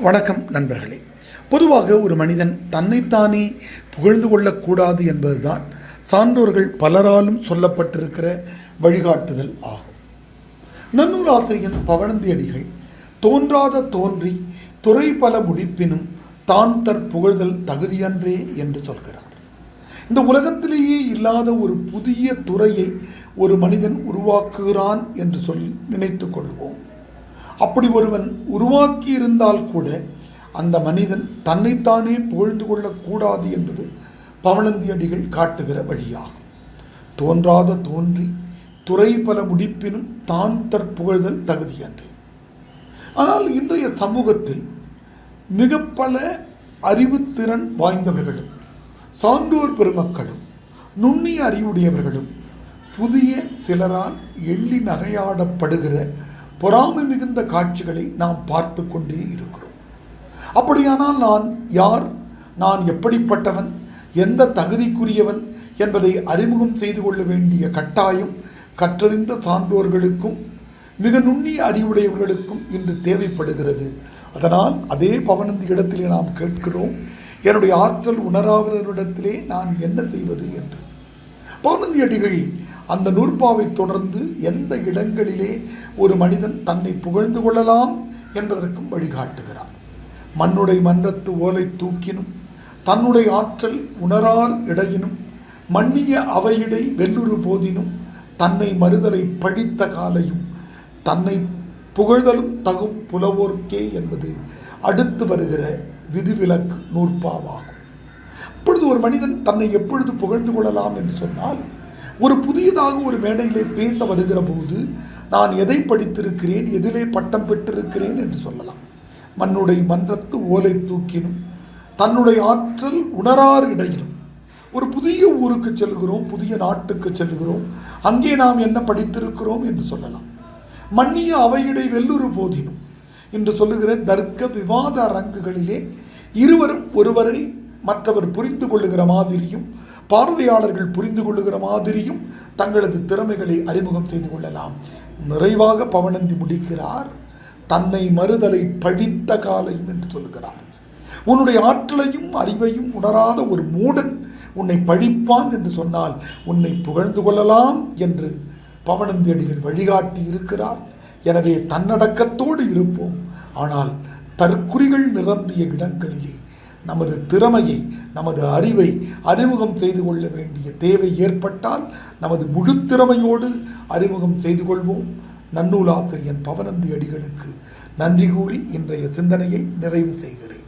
வணக்கம் நண்பர்களே. பொதுவாக ஒரு மனிதன் தன்னைத்தானே புகழ்ந்து கொள்ளக்கூடாது என்பதுதான் சான்றோர்கள் பலராலும் சொல்லப்பட்டிருக்கிற வழிகாட்டுதல் ஆகும். நன்னூல் ஆசிரியன் பவனந்தியடிகள் தோன்றாத தோன்றி துறை பல முடிப்பினும் தான் தற் புகழ்தல் தகுதியன்றே என்று சொல்கிறார். இந்த உலகத்திலேயே இல்லாத ஒரு புதிய துறையை ஒரு மனிதன் உருவாக்குகிறான் என்று சொல் நினைத்து கொள்வோம். அப்படி ஒருவன் உருவாக்கி இருந்தால் கூட அந்த மனிதன் தன்னைத்தானே புகழ்ந்து கொள்ளக்கூடாது என்பது பவனந்தி அடிகள் காட்டுகிற வழியாகும். தோன்றாத தோன்றி துறை பல முடிப்பினும் தான் தற்புகழ்தல் தகுதியன்று. ஆனால் இன்றைய சமூகத்தில் மிக பல அறிவுத்திறன் வாய்ந்தவர்களும் சான்றோர் பெருமக்களும் நுண்ணிய அறிவுடையவர்களும் புதிய சிலரால் எள்ளி நகையாடப்படுகிற பொறாமை மிகுந்த காட்சிகளை நாம் பார்த்து கொண்டே இருக்கிறோம். அப்படியானால் நான் யார்? நான் எப்படிப்பட்டவன்? எந்த தகுதிக்குரியவன்? என்பதை அறிமுகம் செய்து கொள்ள வேண்டிய கட்டாயம் கற்றறிந்த சான்றோர்களுக்கும் மிக நுண்ணிய அறிவுடையவர்களுக்கும் இன்று தேவைப்படுகிறது. அதனால் அதே பவனந்தி இடத்திலே நாம் கேட்கிறோம் என்னுடைய ஆற்றல் உணராதவரிடத்திலே நான் என்ன செய்வது? என்று. பவுனந்தியடிகள் அந்த நூற்பாவை தொடர்ந்து எந்த இடங்களிலே ஒரு மனிதன் தன்னை புகழ்ந்து கொள்ளலாம் என்பதற்கும் வழிகாட்டுகிறார் மண்ணுடை மன்றத்து ஓலை தூக்கினும் தன்னுடைய ஆற்றல் உணரார் இடையினும் மன்னிய அவையிடை வெல்லுறு போதினும் தன்னை மறுதலை பழித்த காலையும் தன்னை புகழ்தலும் தகும் புலவோர்க்கே என்பது அடுத்து வருகிற விதிவிலக்கு நூற்பாவாகும். அப்பொழுது ஒரு மனிதன் தன்னை எப்பொழுது புகழ்ந்து கொள்ளலாம் என்று சொன்னால் ஒரு புதியதாக ஒரு மேடையிலே பேச வருகிற போது நான் எதை படித்திருக்கிறேன் எதிலே பட்டம் பெற்றிருக்கிறேன் என்று சொல்லலாம். மண்ணுடைய மன்றத்து ஓலை தூக்கினும் தன்னுடைய ஆற்றல் உணரார் இடையிலும் ஒரு புதிய ஊருக்கு செல்கிறோம் புதிய நாட்டுக்கு செல்கிறோம் அங்கே நாம் என்ன படித்திருக்கிறோம் என்று சொல்லலாம். மன்னிய அவையிடை வெல்லுறு போதினும் என்று சொல்லுகிற தர்க்க விவாத அரங்குகளிலே இருவரும் ஒருவரை மற்றவர் புரிந்து கொள்ளுகிற மாதிரியும் பார்வையாளர்கள் புரிந்து கொள்ளுகிற மாதிரியும் தங்களது திறமைகளை அறிமுகம் செய்து கொள்ளலாம். நிறைவாக பவனந்தி முடிக்கிறார். தன்னை மறுதலை பழித்த காலையும் என்று சொல்லுகிறார். உன்னுடைய ஆற்றலையும் அறிவையும் உணராத ஒரு மூடன் உன்னை பழிப்பான் என்று சொன்னால் உன்னை புகழ்ந்து கொள்ளலாம் என்று பவனந்தி அடிகள் வழிகாட்டி இருக்கிறார். எனவே தன்னடக்கத்தோடு இருப்போம். ஆனால் தற்குறிகள் நிரம்பிய இடங்களிலே நமது திறமையை நமது அறிவை அறிமுகம் செய்து கொள்ள வேண்டிய தேவை ஏற்பட்டால் நமது முழு திறமையோடு அறிமுகம் செய்து கொள்வோம். நன்னூலாசிரியன் பவனந்தி அடிகளுக்கு நன்றி கூறி இன்றைய சிந்தனையை நிறைவு செய்கிறேன்.